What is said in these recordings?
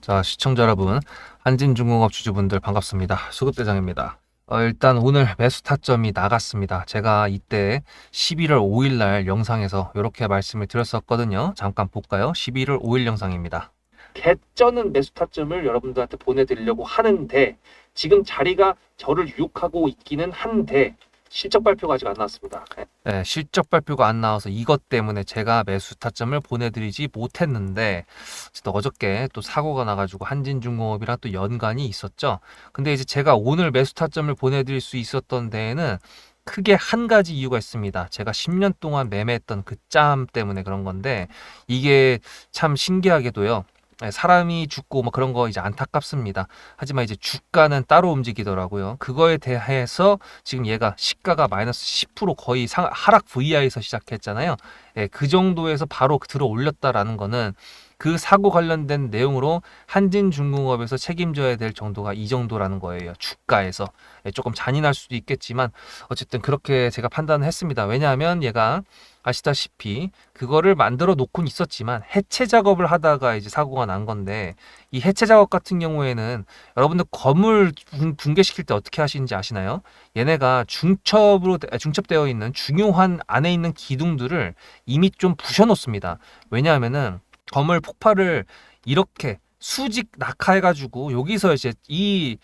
자, 시청자 여러분, 한진중공업 주주분들 반갑습니다. 수급대장입니다. 어, 일단 오늘 매수 타점이 나갔습니다. 제가 이때 11월 5일 날 영상에서 이렇게 말씀을 드렸었거든요. 잠깐 볼까요? 11월 5일 영상입니다. 개쩌는 매수 타점을 여러분들한테 보내드리려고 하는데 지금 자리가 저를 유혹하고 있기는 한데 실적 발표가 아직 안 나왔습니다. 네. 네, 실적 발표가 안 나와서 이것 때문에 제가 매수 타점을 보내드리지 못했는데 어쨌든 어저께 또 사고가 나가지고 한진중공업이랑 또 연관이 있었죠. 근데 이제 제가 오늘 매수 타점을 보내드릴 수 있었던 데에는 크게 한 가지 이유가 있습니다. 제가 10년 동안 매매했던 그 짬 때문에 그런 건데 이게 참 신기하게도요. 네, 사람이 죽고 뭐 그런 거 이제 안타깝습니다. 하지만 이제 주가는 따로 움직이더라고요. 그거에 대해서 지금 얘가 시가가 마이너스 10% 거의 상, 하락 VI에서 시작했잖아요. 예, 그 정도에서 바로 들어 올렸다라는 거는 그 사고 관련된 내용으로 한진중공업에서 책임져야 될 정도가 이 정도라는 거예요. 주가에서. 예, 조금 잔인할 수도 있겠지만 어쨌든 그렇게 제가 판단을 했습니다. 왜냐하면 얘가 아시다시피 그거를 만들어 놓곤 있었지만 해체 작업을 하다가 이제 사고가 난 건데 이 해체 작업 같은 경우에는 여러분들 건물 붕- 붕괴시킬 때 어떻게 하시는지 아시나요? 얘네가 중첩으로 돼- 중첩되어 있는 중요한 안에 있는 기둥들을 이미 좀 부셔 놓습니다. 왜냐하면은 건물 폭발을 이렇게 수직 낙하해 가지고 여기서 이제 이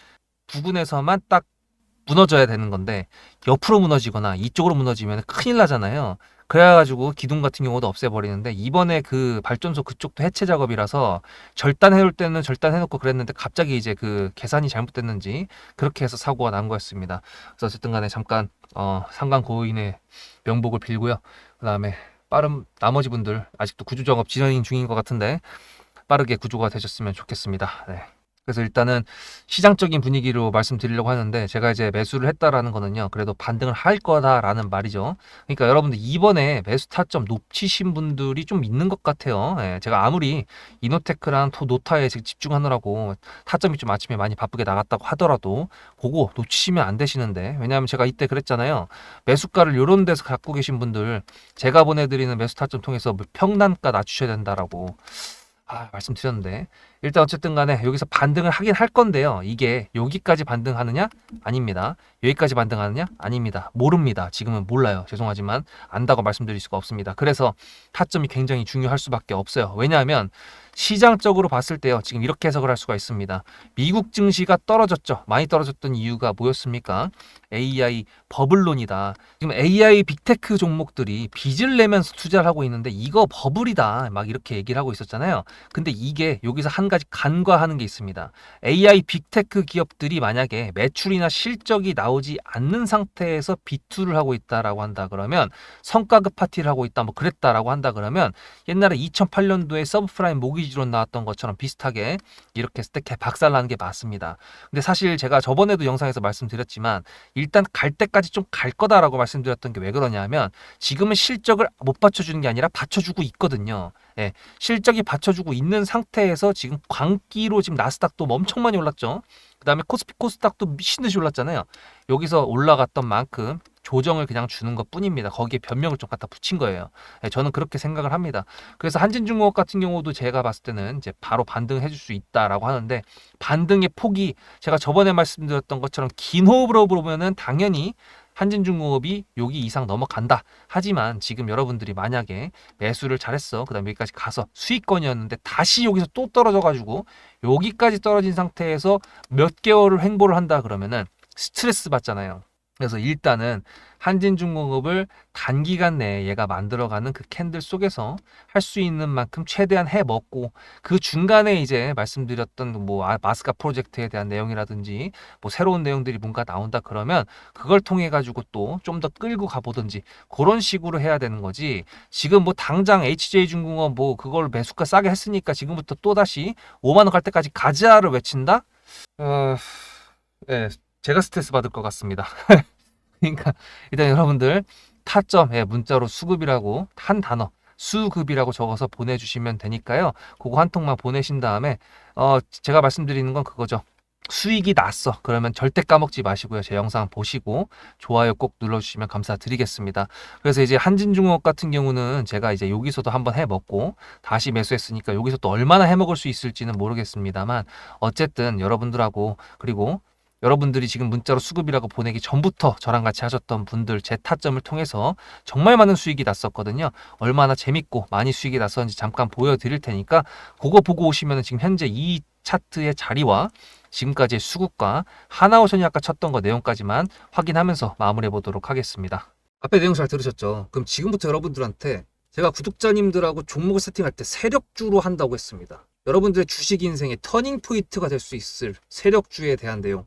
부근에서만 딱 무너져야 되는 건데 옆으로 무너지거나 이쪽으로 무너지면 큰일 나잖아요. 그래가지고 기둥 같은 경우도 없애버리는데 이번에 그 발전소 그쪽도 해체 작업이라서 절단해올 때는 절단해놓고 그랬는데 갑자기 이제 그 계산이 잘못됐는지 그렇게 해서 사고가 난 거였습니다. 그래서 어쨌든 간에 잠깐 어, 상간 고인의 명복을 빌고요. 그 다음에 빠른 나머지 분들 아직도 구조 작업 진행 중인 것 같은데 빠르게 구조가 되셨으면 좋겠습니다. 네. 그래서 일단은 시장적인 분위기로 말씀드리려고 하는데 제가 이제 매수를 했다라는 거는요. 그래도 반등을 할 거다라는 말이죠. 그러니까 여러분들 이번에 매수 타점 높이신 분들이 좀 있는 것 같아요. 예, 제가 아무리 이노테크랑 토 노타에 집중하느라고 타점이 좀 아침에 많이 바쁘게 나갔다고 하더라도 보고 놓치시면 안 되시는데 왜냐하면 제가 이때 그랬잖아요. 매수가를 요런 데서 갖고 계신 분들 제가 보내드리는 매수 타점 통해서 뭐 평단가 낮추셔야 된다라고 아, 말씀드렸는데 일단 어쨌든 간에 여기서 반등을 하긴 할 건데요. 이게 여기까지 반등하느냐? 아닙니다. 여기까지 반등하느냐? 아닙니다. 모릅니다. 지금은 몰라요. 죄송하지만 안다고 말씀드릴 수가 없습니다. 그래서 타점이 굉장히 중요할 수밖에 없어요. 왜냐하면 시장적으로 봤을 때요. 지금 이렇게 해석을 할 수가 있습니다. 미국 증시가 떨어졌죠. 많이 떨어졌던 이유가 뭐였습니까? AI 버블론이다. 지금 AI 빅테크 종목들이 빚을 내면서 투자를 하고 있는데 이거 버블이다. 막 이렇게 얘기를 하고 있었잖아요. 근데 이게 여기서 한가 지 간과하는 게 있습니다. AI 빅테크 기업들이 만약에 매출이나 실적이 나오지 않는 상태에서 비투를 하고 있다라고 한다 그러면 성과급 파티를 하고 있다 뭐 그랬다라고 한다 그러면 옛날에 2008년도에 서브프라임 모기지론 나왔던 것처럼 비슷하게 이렇게 했을 때 박살나는 게 맞습니다. 근데 사실 제가 저번에도 영상에서 말씀드렸지만 일단 갈 때까지 좀 갈 거다라고 말씀드렸던 게 왜 그러냐면 지금은 실적을 못 받쳐주는 게 아니라 받쳐주고 있거든요. 예, 실적이 받쳐주고 있는 상태에서 지금 광기로 지금 나스닥도 엄청 많이 올랐죠. 그 다음에 코스피 코스닥도 미친 듯이 올랐잖아요. 여기서 올라갔던 만큼 조정을 그냥 주는 것 뿐입니다. 거기에 변명을 좀 갖다 붙인 거예요. 예, 저는 그렇게 생각을 합니다. 그래서 한진중공업 같은 경우도 제가 봤을 때는 이제 바로 반등해 줄 수 있다라고 하는데 반등의 폭이 제가 저번에 말씀드렸던 것처럼 긴 호흡으로 보면은 당연히 한진중공업이 여기 이상 넘어간다. 하지만 지금 여러분들이 만약에 매수를 잘했어. 그 다음에 여기까지 가서 수익권이었는데 다시 여기서 또 떨어져가지고 여기까지 떨어진 상태에서 몇 개월을 횡보를 한다 그러면은 스트레스 받잖아요. 그래서 일단은 한진중공업을 단기간 내에 얘가 만들어가는 그 캔들 속에서 할 수 있는 만큼 최대한 해 먹고 그 중간에 이제 말씀드렸던 뭐 아, 마스카 프로젝트에 대한 내용이라든지 뭐 새로운 내용들이 뭔가 나온다 그러면 그걸 통해 가지고 또 좀 더 끌고 가보든지 그런 식으로 해야 되는 거지 지금 뭐 당장 HJ중공업 뭐 그걸 매수가 싸게 했으니까 지금부터 또 다시 5만 원 갈 때까지 가자를 외친다? 어, 네, 제가 스트레스 받을 것 같습니다. 그러니까 일단 여러분들 타점에 문자로 수급이라고 한 단어 수급이라고 적어서 보내주시면 되니까요. 그거 한 통만 보내신 다음에 어 제가 말씀드리는 건 그거죠. 수익이 났어. 그러면 절대 까먹지 마시고요. 제 영상 보시고 좋아요 꼭 눌러주시면 감사드리겠습니다. 그래서 이제 한진중공업 같은 경우는 제가 이제 여기서도 한번 해먹고 다시 매수했으니까 여기서 또 얼마나 해먹을 수 있을지는 모르겠습니다만 어쨌든 여러분들하고 그리고 여러분들이 지금 문자로 수급이라고 보내기 전부터 저랑 같이 하셨던 분들 제 타점을 통해서 정말 많은 수익이 났었거든요. 얼마나 재밌고 많이 수익이 났었는지 잠깐 보여드릴 테니까 그거 보고 오시면 지금 현재 이 차트의 자리와 지금까지의 수급과 하나오션이 아까 쳤던 거 내용까지만 확인하면서 마무리해 보도록 하겠습니다. 앞에 내용 잘 들으셨죠? 그럼 지금부터 여러분들한테 제가 구독자님들하고 종목을 세팅할 때 세력주로 한다고 했습니다. 여러분들의 주식 인생의 터닝 포인트가 될 수 있을 세력주에 대한 내용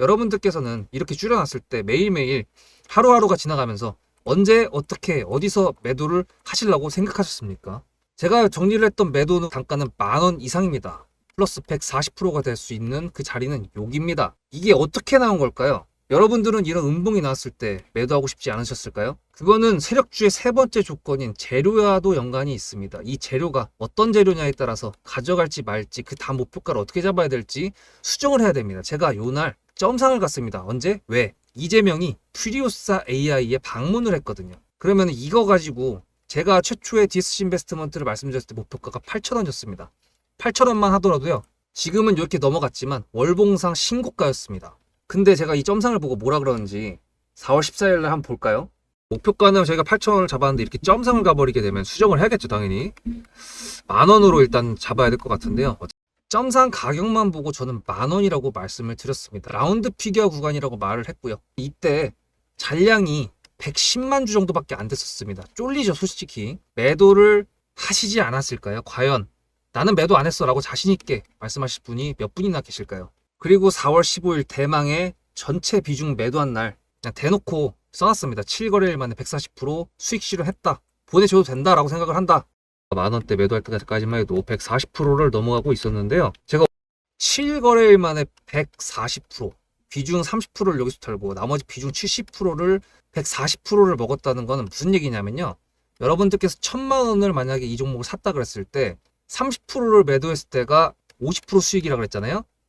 여러분들께서는 이렇게 줄여놨을 때 매일매일 하루하루가 지나가면서 언제 어떻게 어디서 매도를 하시려고 생각하셨습니까? 제가 정리를 했던 매도 단가는 만 원 이상입니다. 플러스 140%가 될 수 있는 그 자리는 여기입니다. 이게 어떻게 나온 걸까요? 여러분들은 이런 음봉이 나왔을 때 매도하고 싶지 않으셨을까요? 그거는 세력주의 세 번째 조건인 재료와도 연관이 있습니다. 이 재료가 어떤 재료냐에 따라서 가져갈지 말지 그 다음 목표가를 어떻게 잡아야 될지 수정을 해야 됩니다. 제가 요날 점상을 갔습니다. 언제? 왜? 이재명이 퓨리오사 AI에 방문을 했거든요. 그러면 이거 가지고 제가 최초의 디스시 인베스트먼트를 말씀드렸을 때 목표가가 8,000원이었습니다. 8,000원만 하더라도요. 지금은 이렇게 넘어갔지만 월봉상 신고가였습니다. 근데 제가 이 점상을 보고 뭐라 그러는지 4월 14일 날 한번 볼까요? 목표가는 저희가 8,000원을 잡았는데 이렇게 점상을 가버리게 되면 수정을 해야겠죠, 당연히. 만 원으로 일단 잡아야 될 것 같은데요. 점상 가격만 보고 저는 만 원이라고 말씀을 드렸습니다. 라운드 피겨 구간이라고 말을 했고요. 이때 잔량이 110만 주 정도밖에 안 됐었습니다. 쫄리죠, 솔직히. 매도를 하시지 않았을까요? 과연 나는 매도 안 했어 라고 자신있게 말씀하실 분이 몇 분이나 계실까요? 그리고 4월 15일 대망의 전체 비중 매도한 날 그냥 대놓고 써놨습니다. 7거래일 만에 140% 수익 실현했다. 보내줘도 된다라고 생각을 한다. 만 원대 매도할 때까지만 해도 140%를 넘어가고 있었는데요. 제가 7거래일 만에 140% 비중 30%를 여기서 털고 나머지 비중 70%를 140%를 먹었다는 거는 무슨 얘기냐면요. 여러분들께서 천만 원을 만약에 이 종목을 샀다 그랬을 때 30%를 매도했을 때가 50% 수익이라 그랬잖아요.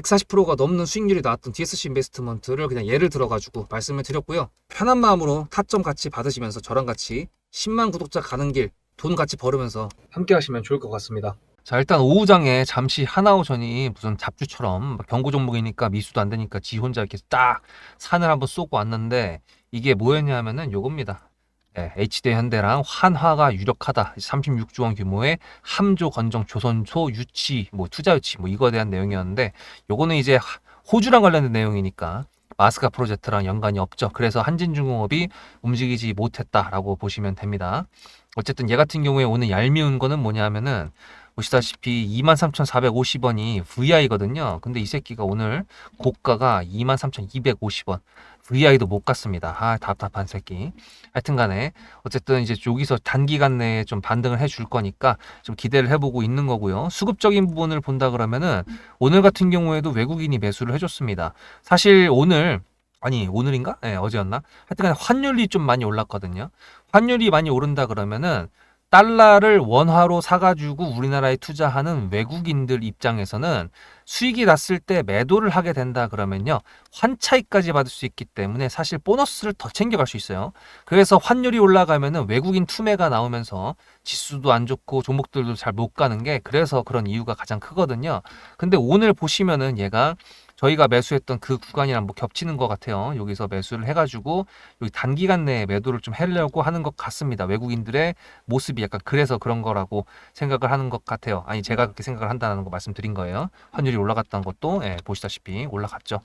140%가 넘는 수익률이 나왔던 DSC 인베스트먼트를 그냥 예를 들어가지고 말씀을 드렸고요. 편한 마음으로 타점 같이 받으시면서 저랑 같이 10만 구독자 가는 길 돈 같이 벌으면서 함께 하시면 좋을 것 같습니다. 자 일단 오후장에 잠시 하나오전이 무슨 잡주처럼 경고 종목이니까 미수도 안 되니까 지 혼자 이렇게 딱 산을 한번 쏘고 왔는데 이게 뭐였냐면은 요겁니다. 네, HD 현대랑 한화가 유력하다. 36조 원 규모의 함조 건정 조선소 유치 뭐 투자 유치 뭐 이거에 대한 내용이었는데 요거는 이제 하- 호주랑 관련된 내용이니까 마스카 프로젝트랑 연관이 없죠. 그래서 한진중공업이 움직이지 못했다라고 보시면 됩니다. 어쨌든 얘 같은 경우에 오늘 얄미운 거는 뭐냐면은 보시다시피 23,450원이 VI거든요. 근데 이 새끼가 오늘 고가가 23,250원. VI도 못 갔습니다. 아, 답답한 새끼. 하여튼 간에 어쨌든 이제 여기서 단기간 내에 좀 반등을 해줄 거니까 좀 기대를 해보고 있는 거고요. 수급적인 부분을 본다 그러면은 오늘 같은 경우에도 외국인이 매수를 해줬습니다. 사실 오늘 아니 오늘인가? 예, 어제였나? 하여튼간에 환율이 좀 많이 올랐거든요. 환율이 많이 오른다 그러면은 달러를 원화로 사가지고 우리나라에 투자하는 외국인들 입장에서는 수익이 났을 때 매도를 하게 된다 그러면요 환차익까지 받을 수 있기 때문에 사실 보너스를 더 챙겨갈 수 있어요. 그래서 환율이 올라가면은 외국인 투매가 나오면서 지수도 안 좋고 종목들도 잘 못 가는 게 그래서 그런 이유가 가장 크거든요. 근데 오늘 보시면은 얘가 저희가 매수했던 그 구간이랑 뭐 겹치는 것 같아요. 여기서 매수를 해가지고 여기 단기간 내에 매도를 좀 하려고 하는 것 같습니다. 외국인들의 모습이 약간 그래서 그런 거라고 생각을 하는 것 같아요. 아니 제가 그렇게 생각을 한다는 거 말씀드린 거예요. 환율이 올라갔던 것도 예, 보시다시피 올라갔죠.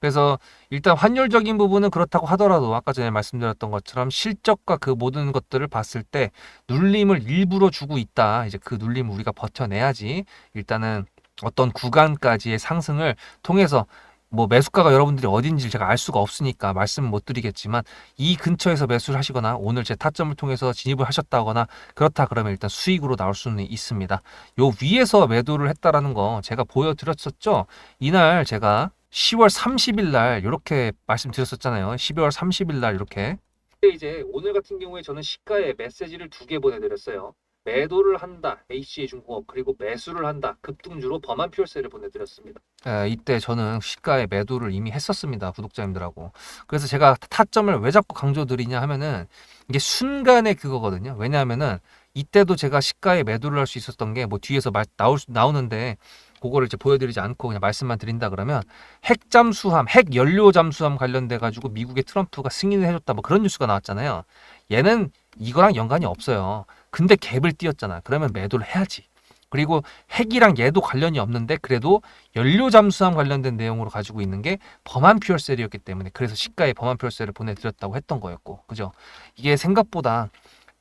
그래서 일단 환율적인 부분은 그렇다고 하더라도 아까 전에 말씀드렸던 것처럼 실적과 그 모든 것들을 봤을 때 눌림을 일부러 주고 있다. 이제 그 눌림을 우리가 버텨내야지 일단은 어떤 구간까지의 상승을 통해서 뭐 매수가가 여러분들이 어딘지 제가 알 수가 없으니까 말씀은 못 드리겠지만 이 근처에서 매수를 하시거나 오늘 제 타점을 통해서 진입을 하셨다거나 그렇다 그러면 일단 수익으로 나올 수는 있습니다. 요 위에서 매도를 했다라는 거 제가 보여드렸었죠. 이날 제가 10월 30일 날 이렇게 말씀드렸었잖아요. 12월 30일 날 이렇게 근데 이제 오늘 같은 경우에 저는 시가에 메시지를 두 개 보내드렸어요. 매도를 한다, HCA 중공업 그리고 매수를 한다, 급등주로 범한 퓨얼세를 보내드렸습니다. 에, 이때 저는 시가에 매도를 이미 했었습니다. 구독자님들하고. 그래서 제가 타점을 왜 자꾸 강조드리냐 하면은 이게 순간의 그거거든요. 왜냐하면은 이때도 제가 시가에 매도를 할 수 있었던 게 뭐 뒤에서 말, 나올, 수- 나오는데 그거를 이제 보여드리지 않고 그냥 말씀만 드린다 그러면 핵 잠수함, 핵 연료 잠수함 관련돼 가지고 미국의 트럼프가 승인을 해줬다 뭐 그런 뉴스가 나왔잖아요. 얘는 이거랑 연관이 없어요. 근데 갭을 띄었잖아. 그러면 매도를 해야지. 그리고 핵이랑 얘도 관련이 없는데 그래도 연료 잠수함 관련된 내용으로 가지고 있는 게 범한 퓨얼셀이었기 때문에 그래서 시가에 범한 퓨얼셀을 보내드렸다고 했던 거였고. 그죠? 이게 생각보다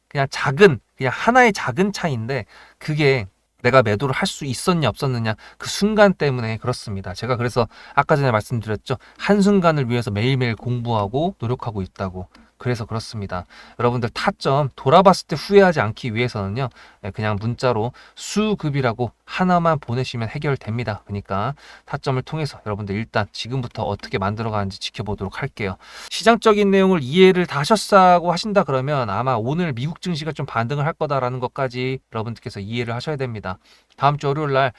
그냥 작은 그냥 하나의 작은 차이인데 그게 내가 매도를 할 수 있었냐 없었느냐 그 순간 때문에 그렇습니다. 제가 그래서 아까 전에 말씀드렸죠. 한순간을 위해서 매일매일 공부하고 노력하고 있다고 그래서 그렇습니다 여러분들 타점 돌아봤을 때 후회하지 않기 위해서는요 예, 그냥 문자로 수급이라고 하나만 보내시면 해결됩니다. 그러니까 타점을 통해서 여러분들 일단 지금부터 어떻게 만들어가는지 지켜보도록 할게요. 시장적인 내용을 이해를 다 하셨다고 하신다 그러면 아마 오늘 미국 증시가 좀 반등을 할 거다라는 것까지 여러분들께서 이해를 하셔야 됩니다. 다음 주 월요일 날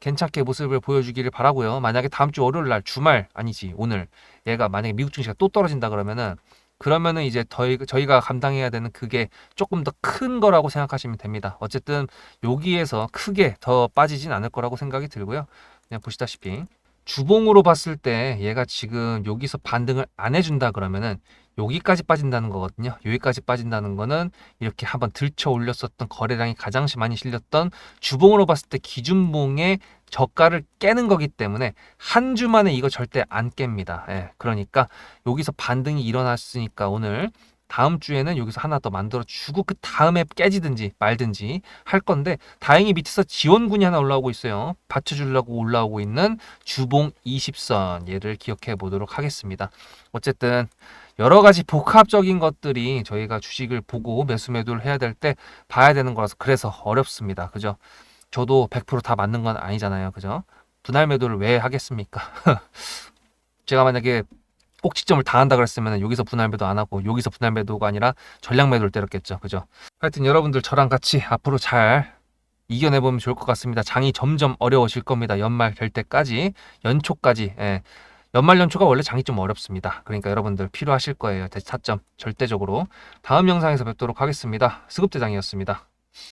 괜찮게 모습을 보여주기를 바라고요. 만약에 다음 주 월요일 날 주말 아니지 오늘 얘가 만약에 미국 증시가 또 떨어진다 그러면은 그러면은 이제 저희, 저희가 감당해야 되는 그게 조금 더 큰 거라고 생각하시면 됩니다. 어쨌든 여기에서 크게 더 빠지진 않을 거라고 생각이 들고요. 그냥 보시다시피 주봉으로 봤을 때 얘가 지금 여기서 반등을 안 해준다 그러면은 여기까지 빠진다는 거거든요. 여기까지 빠진다는 거는 이렇게 한번 들쳐 올렸었던 거래량이 가장 많이 실렸던 주봉으로 봤을 때 기준봉의 저가를 깨는 거기 때문에 한 주 만에 이거 절대 안 깹니다. 예, 그러니까 여기서 반등이 일어났으니까 오늘 다음 주에는 여기서 하나 더 만들어 주고 그 다음에 깨지든지 말든지 할 건데 다행히 밑에서 지원군이 하나 올라오고 있어요. 받쳐주려고 올라오고 있는 주봉 20선 얘를 기억해 보도록 하겠습니다. 어쨌든 여러 가지 복합적인 것들이 저희가 주식을 보고 매수 매도를 해야 될 때 봐야 되는 거라서 그래서 어렵습니다. 그죠? 저도 100%다 맞는 건 아니잖아요. 그죠? 분할 매도를 왜 하겠습니까? 제가 만약에 꼭지점을 다 한다 그랬으면 여기서 분할 매도 안 하고 여기서 분할 매도가 아니라 전량 매도를 때렸겠죠. 그죠? 하여튼 여러분들 저랑 같이 앞으로 잘 이겨내 보면 좋을 것 같습니다. 장이 점점 어려워질 겁니다. 연말 될 때까지 연초까지 예. 연말 연초가 원래 장이 좀 어렵습니다. 그러니까 여러분들 필요하실 거예요. 대차점 절대적으로 다음 영상에서 뵙도록 하겠습니다. 수급대장이었습니다.